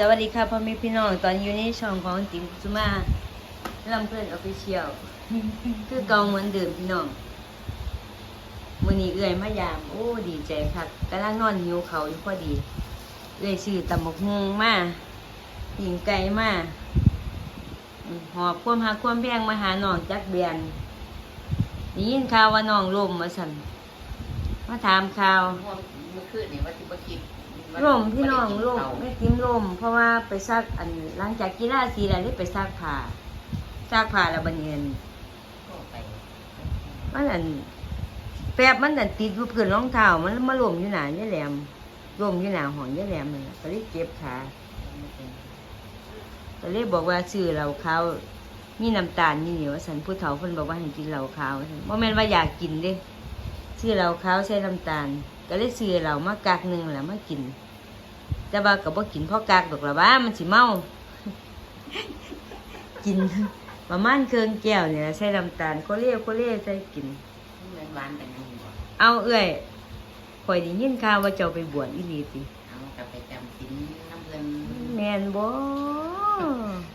สวัสดีค่ะพ่อแม่พี่น้องตอนอยู่ในช่องของติ๋มกุสุมาลำเพื่อนออฟฟิเชียลคือเกองเหมือนเดิมพี่น้องมื้อนี้เอื้อยมายาม โอ้ดีใจคักกำลังนอนหิวเขาอยู่พอดีเอื้อยซื้อตำบักฮุงมาหญิงไก่มาหอบความหักความแพงมาหาน้องจักเบียนได้ยินข่าวว่าน้องลมมาสั่นมาถามข่าวเมื่อคืนนี่ว่าที่บ่คิด ล่มพี่น้องล่มไม่ติ้มล่ม เพราะว่าไปซักอันหลังจากกีฬาสีแล้วได้ไปซักผ้าซักผ้าแล้วบันเย็นมันอันแป๊บมันอันติดอยู่พื้นรองเท้ามันมาล่มอยู่หน้ายายแหลมล่มอยู่หนาห้องยายแหลมนั่นล่ะก็เลยเจ็บขาก็เลยบอกว่าซื้อเหล้าขาวมีน้ำตาลนี่เหนียวสันผู้เฒ่าเพิ่นบอกว่าให้กินเหล้าขาวบ่แม่นว่าอยากกินเด้ซื้อเหล้าขาวใส่น้ำตาล ก็เลยซื้อเหล้ามากากหนึ่งแล้วมากิน แต่ว่าก็บ่กินเพราะกากดอกละว่ามันสิเมา กินประมาณเครื่องแก้วเนี่ยใส่น้ำตาลโคเล่โคเล่ใส่กิน เหมือนหวานกันนี่บ่เอาเอ้ยข่อยได้ยินข่าวว่าเจ้าไปบวชอีหลีติเอากลับไปจำศีลน้ำเพิ่นแม่นบ่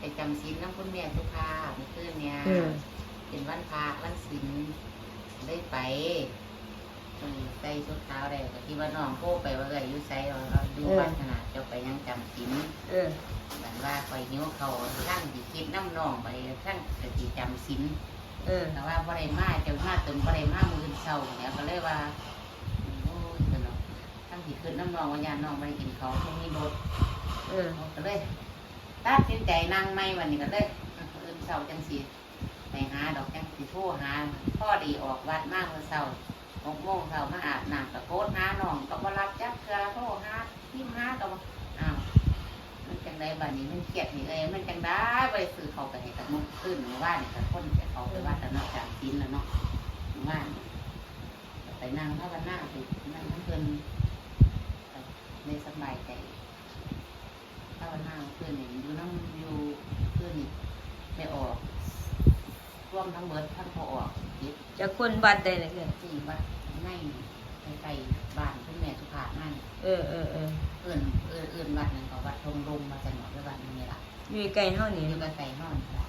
ไปจำศีลน้ำคุณแม่สุภาพเมื่อคืนเนี่ยเออเป็นวันพระวันศีลได้ไปเออ ใส่ชุดขาวได้ก็ที่ว่าน้องโก้ไปว่าเอ้ยอยู่ไสเอาเราดูวัดขนาดเจ้าไปยังจำศีลเออบันว่าคอยนิ้วเขาทั้งสิคิดน้ำน้องไปทั้งสิจำศีลเออแต่ว่าบ่ได้มาเจ้ามาตึงบ่ได้มามือเศร้าเนี่ยก็เลยว่าโอ้ยเนาะทั้งที่ขึ้นน้ำนองว่าญาติน้องบ่ได้กินเขาวช่วงนี้รถเออก็เลยตัดสินใจนั่งไม่วันนี้ก็เลยอื่นเศร้าจังสิไปหาดอกจังสิโทรหาพ่อดีออกวัดมากเมื่อเศร้า หกโมงเศร้ามาอาบน้ำตะโกนหาน้องก็บ่รับจักเทื่อโทรหาพิมหาก็บ่อ้าวมันจังไดบัดนี้มันเครียดนี่เอ้ยมันจังได้ไปซื้อเขาวก็ให้กับมุกขึ้นเมื่อวานนี่ก็คนจะเขาไปวัดแต่นอกจากกินแล้วเนาะเมื่านไปนั่งภาวนาไปนั่งเพิ่อนในสบายใจภาวนาเพื่อนนี่อยู่น้ำอยู่เพื่อนนี่ไม่ออกร่วมทั้งเบิดทั้งพอออกจะคนวัดได้เลยเอ้ยที่วัด ในใกล้ๆบ้านคุณแม่สุภาพนั่นเออเออเออเอื่นเอื่นเอื่นวัดนั่นก็วัดทงลมมาสนอด้วยวัดนี่ล่ะอยู่ใกล้เฮานี่อยู่กับไก่นอนล่ะ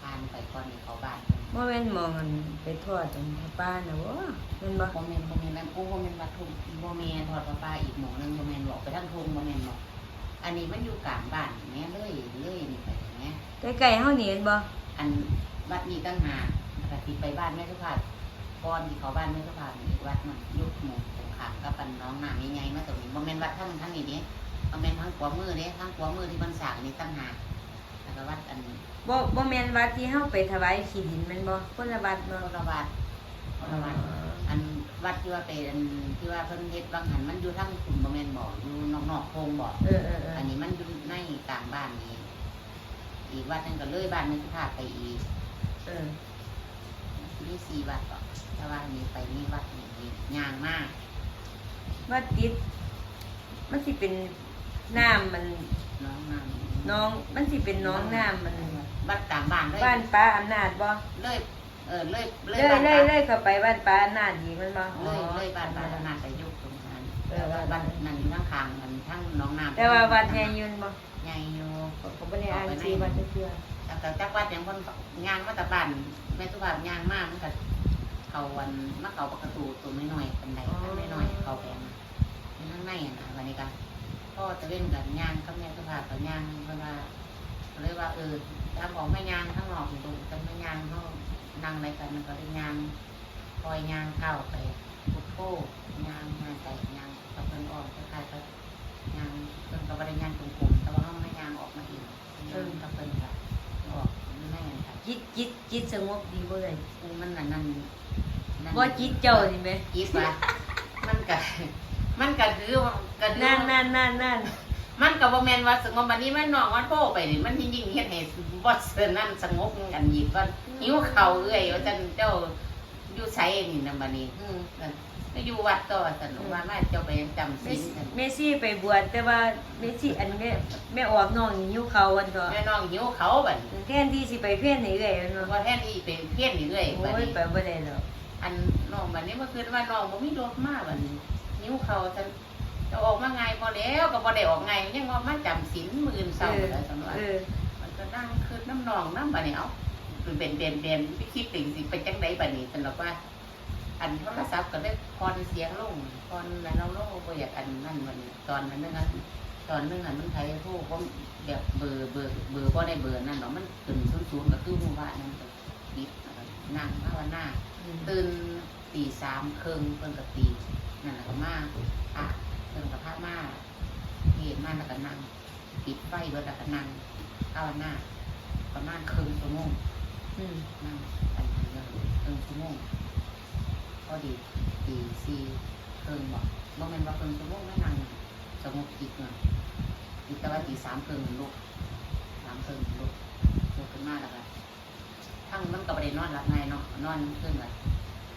ทานไปก่อนนี่เขาบ้านบ่แม่นมองกันไปทอดตรงป้านะบ่แม่นบ่โมเมนโมเมนนั่นโอ้โมเมนวัดทุ่งโมเมนทอดปลาปลาอีกหมูนึงโมเมนบอกไปทั้งทุ่งโมเมนบอกอันนี้มันอยู่กลางบ้านแม่เลยเลยนี่ไปอย่างเงี้ยใกลๆเฮานี่เห็นบ่อันวัดนี้ตั้งหาปกติไปบ้านแม่สุภาพ ก่อนที่เขาบ้านแม่สุภาพมีอีกวัดหนึงยุคหมู่สงขลามกับปันน้องน้ำใหญ่ๆมาตรงนี้บ่แม่นวัดทั้งทั้งนี้เด้บ่แม่นทั้งขวามือเด้ทั้งขวามือที่มันสร้างนี่ตั้งหากแล้วก็วัดอันบ่บ่แม่นวัดที่เฮาไปถวายขี้ดินแม่นบ่คนละวัดโนเนาะรวัดโนรวัดอันวัดที่ว่าไปอันที่ว่าเพิ่นเฮ็ดบางหันมันอยู่ทั้งกลุ่มบ่แม่นบ่อยู่นอกๆโคงบ่เออเออเอออันนี้มันอยู่ในกลางบ้านนี้อีกวัดหนึงก็เลยบ้านแม่สุภาพไปอีกเออมีสี่วัดก่อน แต่ว่ามีไปมีวัดนี่มียางมากวัดติด มันสิเป็นน้ำมันน้องน้ำน้อง มันสิเป็นน้องน้ำมันวัดกลางบ้านเลยบ้านป้าอำนาจบ่เลยเออเลยเลเลยยบ้านเลป้ายเลยเข้าไปบ้านป้าอำนาจดีมันบ่เลยเลยบ้านป้าขนาดไปยุคตรงนั้นเออวัดบ้านนั่นอยู่ข้างคางกันทั้งน้องน้ำแต่ว่าวัดใหญ่อยืนบ่ใหญ่อยู่เขาบ่ได้อ่านชื่อวัดเทื่อแล้วก็จักวัดอย่างคนงานมาแตะบ้านแม่สุภาพยางมากมันก็ เขาวันมาเขาประตูตัวน้อยๆเป็นไดทั้งน้อยๆเขาแพงอยู่ข้างในอะนะวันนี้ก็พ่อจะเล่นกับยางกับแม่สุภาพกับยางเวลาก็เลยว่าเออถ้าบอกไม่ยางข้างนอกอยู่ตรงกันไม่ยางเขานั่งอะไรกันมันก็ได้ยางคอยยางเข้าไปพุทโธยางงานใจยางกับเพิ่นออกคล้ายๆกับยางเพิ่นก็บ่ได้ยางตรงๆแต่ว่าเขาไม่ยางออกมาอีกเพิ่นกับเพิ่นก็ออกไม่แน่นค่ะจิตจิตจิตสงบดีบ่เลยกูมันนั่นนั่นนั่น บ่จิตเจ้านี่แหมจิตว่ามันก็มันก็คือก็คือนั่นนั่นนั่นนั่นมันก็บ่แม่นว่าสงบบัดนี้มันนอกมันโพไปนี่มันยิ่งๆเฮ็ดให้บ่เซินนั่นสงบกันอีกก็หิวข้าวเอ้อยว่าซั่นเจ้าอยู่ไสนี่นำบัดนี้อือนั่นไปอยู่วัดต่อซั่นว่ามาเจ้าไปจำเมศีลซี่ซั่นเมซี่ไปบวชแต่ว่าเมซี่อันแม่แม่ออกน้องนี่หิวเขาววันก็แม่น้องหิวเขาวบัดนี้แทนที่สิไปเพี้ยนให้เอ้อยมันเพบ่ราะแท้นี่เป็นเพี้ยนนี่เอ้อยบัดโอ้ยนี้ไปบ่ได้หรอก อันน้องบัดนี้เมื่อคืนว่าน้องบ่มีรถมาบัดนี้หิวเขาวซั่นจะออกมาไงพอแล้วก็บ่ได้ออกไงยังว่ามันจำศีลมื้ออื่นเช้าแล้วสำหรับเออมันก็นั่งคือน้ำนองน้ำบัดนี้เอ้าเป็นเด่นเด่นเด่นไปคิดถึงสิไปจังไดบัดนี้สำหรับว่า อันโทรศัพท์ก็ได้พอนเสียงลงพอนแล้วเราโลบ่อยากอันนั่นบัดนี้ตอนนั้นนึงอันตอนนึงอันมันไทยโทรบ่แบบเบอร์เบอร์เบอร์บ่ได้เบอร์นั่นหรอกมันขึ้นศูนย์ๆก็คือหมู่บ้านนั่นก็ปิดนั่งภาวนา ตื่นตีสามครึ่งเพิ่นก็ตีนั่นแหละก็มาอะเพิ่นก็พามาเห็นมาแล้วก็นั่งปิดไฟเบิดแล้วก็นั่งภาวนาประมาณครึ่งชั่วโมงอืมนั่งไปเรื่อยๆครึ่งชั่วโมงพอดีตีสี่ครึ่งบอกบ่แม่นว่าครึ่งชั่วโมงไม่นั่งสงบจิตเนาะอีกแต่ว่าตีสามครึ่งลุกสามครึ่งลุกลุกขึ้นมาแล้วก็ ทั้งมันก็บ่ได้นอนหลับไงเนาะนอนขึ้นเลย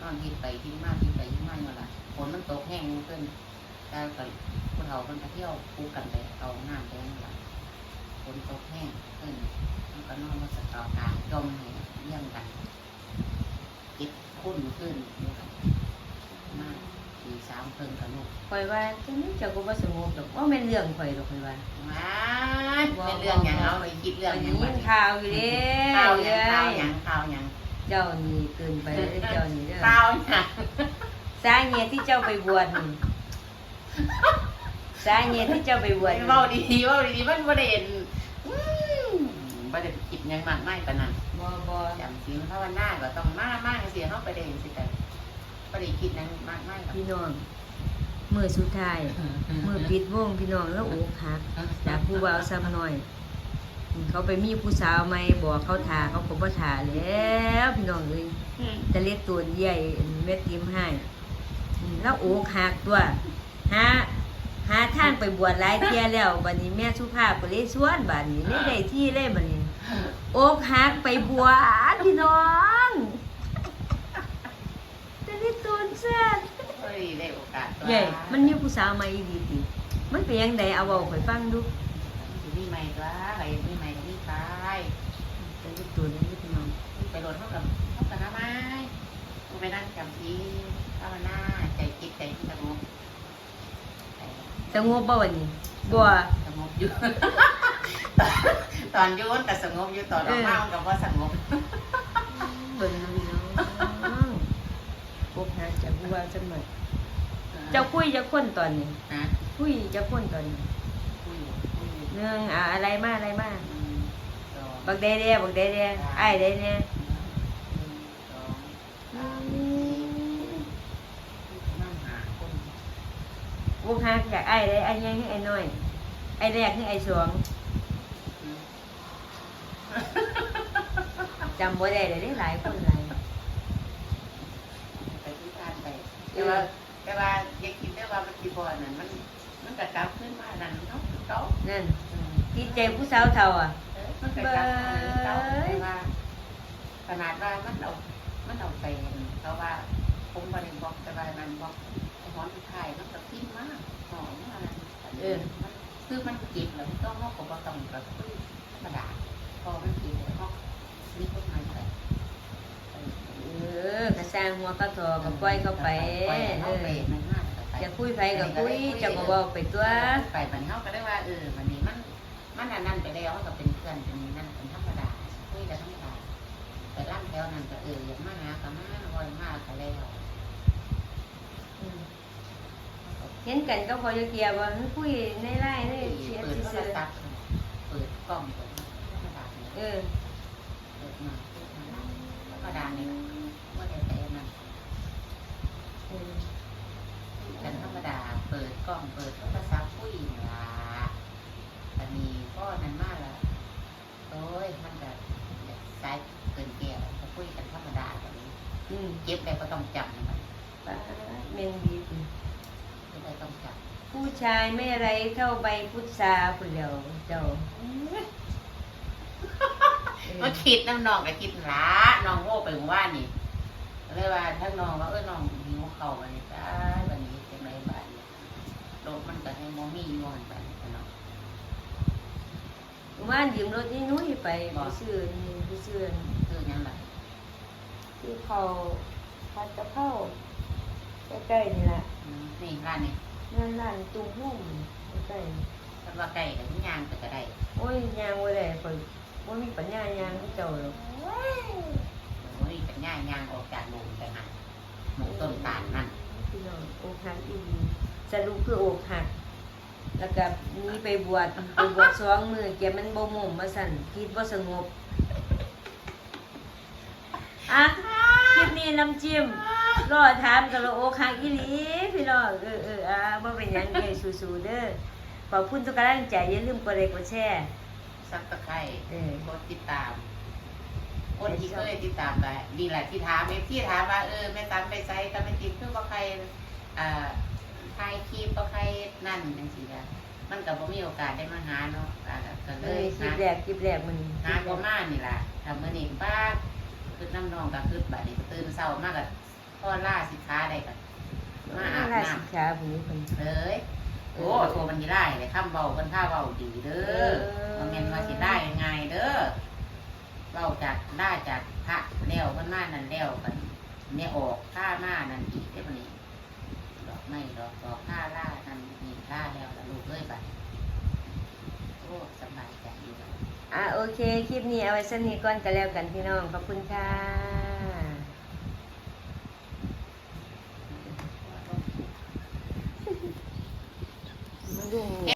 นอนที่ไปที่มากที่ไปที่มาอยู่ละฝนมันตกแห้งขึ้นแล้วก็ผู้เฒ่าคนไปเที่ยวคู่กันไปเอาน้ำไปนั่นละฝนตกแห้งขึ้นมันก็นอนมาสตอกลางจมให้เยี่ยงกันคิดคุ้นขึ้น สี่สามเพิ่งกับลูกข่อยว่าจังนี้เจ้าก็บ่สงบดอกว่าแม่นเรื่องข่อยดอกข่อยว่าว้ายเป็นเรื่องอย่างเอาไปคิดเรื่องอันอย่านี้งยินข่าวอยู่เด้ข้าวเอ้ยังข้าวยยังข้าวยังเจ้านี่เกินไปเด้อเจ้านี่เด้อข้าวยังสาเหตุที่เจ้าไปบวชนี่สาเหตุที่เจ้าไปบวชนี่เว้าดีๆเว้าดีๆมันบ่ได้เห็นอืมบ่ได้คิดหยังมากมายปานนั้นบ่บ่จำศีลภาวนาก็ต้องมามากเสียเฮาไปได้จังซี่แต่ บ่ได้คิดหยังมากมายกับพี่น้องมื้อสุดท้ายมื้อปิดวงพี่น้องแล้วอกหักจากผู้บ่าวซ้ำน้อย เขาไปมีผู้สาวใหม่บอกเขาทาเขาก็บ่ทาแล้วพี่น้องเอ้ยจะเล็ดตัวใหญ่เม็ดยิ้มให้อืมแล้วโอกหักตัวหาหาทางไปบวชหลายเที่ยแล้วบัดนี้แม่สุภาพก็เลยชวนบัดนี้เลยได้ที่เลยบัดนี้ โอกหักไปบวชพี่น้องจะเล็ดตัวแซ่บเฮ้ยได้โอกาสตัวใหญ่มันมีผู้สาวใหม่อีดีติมันเป็นยังไงเอาเว้าข่อยฟังดูสิมีใหม่ตัวไปมีใหม่ก็มีไปจะเล็ดตัวนี้พี่น้องไปโดนเฮากับเฮากันทำไมกูไปนั่งจำศีลภาวนาใจคิดใจที่สงบใจแต่งบบ่วันนี้บ่สงบอยู่ตอนอยุ่นก็สงบอยู่ตอนออกมามันก็บ่สงบเบิ่งนะพี่น้องพวกหาจากผู้ ว่าจังหวัดเจ้าคุยจะคนตอนนี้ฮะคุยจะคนตอนนี้คุยคุยเรื่องอ่าอะไรมาอะไรมาอืมสองบักเดเดบักเดเดไอ้ายเดเดหนึ่งสองสามนั่งหาคนพวกหาจากไอ้ายได้ไอ้ายยังให้ไอ้น้อยไอ้แรกให้ไอ้สองจำบ่ได้เลยได้หลายคนหลาย ไปที่ทานไป แต่ว่าแต่ว่าอย่าคิดได้ว่ามันกี่บ่อนนั่นมันมันกระจับขึ้นมานั่นเนาะเก่านั่นอืมที่ใจผู้สาวเฒ่าอะเออมันกระจับขึ้นมาเก่าแต่ว่าขนาดว่ามันเอามันเอาไปเขาว่าผมบริบอกแต่ว่ามันบอกไอ้หอนที่ไทยมันก็พิ้นมากหอมมากเออมันคือมันจิบแล้วมันต้องงอกกับว่าต้องกับคุยธรรมดาพอมันจิบแล้วงอกนี่ก็มาแต่เออกระ สร้างหัวกระทอกับปล่อยเข้าไปปล่อยเอเข้าอไปมันมากไป จะคุยไผกับคุยจะก็เว้าไปตัว ไปมันเขาก็ได้ว่าเออวันนี้มันมันอันนั้นไปแล้วก็เป็นเพื่อนเป็นนั่นเป็นธรรมดาคุยกันธรรมดาไปร่างแถวนั้นก็เอออยากมาหาก็มาวันมากก็แล้วอืมเห็นกันก็พอจะเกียร์ว่าคุยในไล่ในเชียร์เปิดโทรซื่อศัพท์เปิดกล้องเปิดธรรมดาๆเออเปิดมาเปิดมาธรรมดาเนี่ยว่าแต่แต่นั้น เออ กันธรรมดา เปิดกล้องเปิดโทรศัพท์คุยล่ะแต่มีก็นั้นมากละโอ้ยมันจะสายเกินแก้วจะคุยกันธรรมดาแบบนี้อืมเก็บได้ก็ต้องจำนะมันป้าเมนดีสิเก็บได้ต้องจผู้ชายไม่ไรเท่าใบพุทราผู้เดียวเจ้าำมาคิดน้ำนองกับคิดหลาน้องโง่ไปหมู่บ้านนี่เลยว่าทั้งน้องว่าเออน้องหิวเข่าวันนี้จ้าวันนี้จะไม่บ้านเนี่ยโลก มันก็ให้โมมี่อยู่หันไปเนาะว่านยืมรถนี่นุ้ยไปไปซื้อนี่ไปซื้อคือยังไงที่เขาพัดกะเพราใกล้ๆนี่แหละนี่ร้านนี้องานร้านตุ้มหุ่มใส่ถ้าว่าไก่กับย่างก็จะได้โอ้ยยางบ่ได้ข่อยบ่มีปัญญายางคือเจ้าหรอกโอ้ยเป็นย่างย่างออกจากหลุมไปหันหมูต้นตาลนั่นพี่น้องอกหักอีหลีสรุปคืออกหัก แล้วก็หนี้ไปบวชไปบวชสองมือเก็บมันบ่มุมมาสั่นคิดบ่สงบอะคลิปนี้น้ำจิ้มรอถามกันแล้วอกหักอีหลีพี่น้องเออเอออะบ่เป็นหยังเด้สู้ๆเด้อขอบคุณทุกกำลังใจอย่าลืมกดไลค์กดแชร์ซับตะไคร้เออกดติดตาม คนที่เคยติดตามก็ดีแหละที่ถามเอฟที่ถามว่าเออแม่ตามไปไซก็ไม่ติดเพื่อว่าใครอ่าใครคลิปว่าใครนั่นจังซี่ละมันก็บ่มีโอกาสได้มาหาเนาะอ่าก็เลเอ้ยยคลิหาปแรกคลิปแรกมันหาก็มานี่ล่ะทำมื้อนี้ป้าคือน้ำนองก็คือบัดนี้ตื่นเช้ามากก็พ่อล่าสิค้าได้ก็มาอาบราน้ำ สิขาผู้นี้เพิ่นเอ้ยโอ้โทรมันสิได้เลยคำเบาคนท่าเบาดีเด้เอออมันแม่นว่าสิได้ยังไงเด้อเบาจากได้จากพระแล้วมันมานั่นแล้วกันเนี่ยออกข้ามานั่นอีกได้ปะนี่ดอก ไม่รอกดอกผ้าล่ากันมีผ้าแล้วลูกเอ้ยบัดโอ้สบายใจอยู่อะโอเค คลิปนี้เอาไว้สักนี้ก่อนจะแล้วกันพี่น้อง ขอบคุณค่ะมึงดู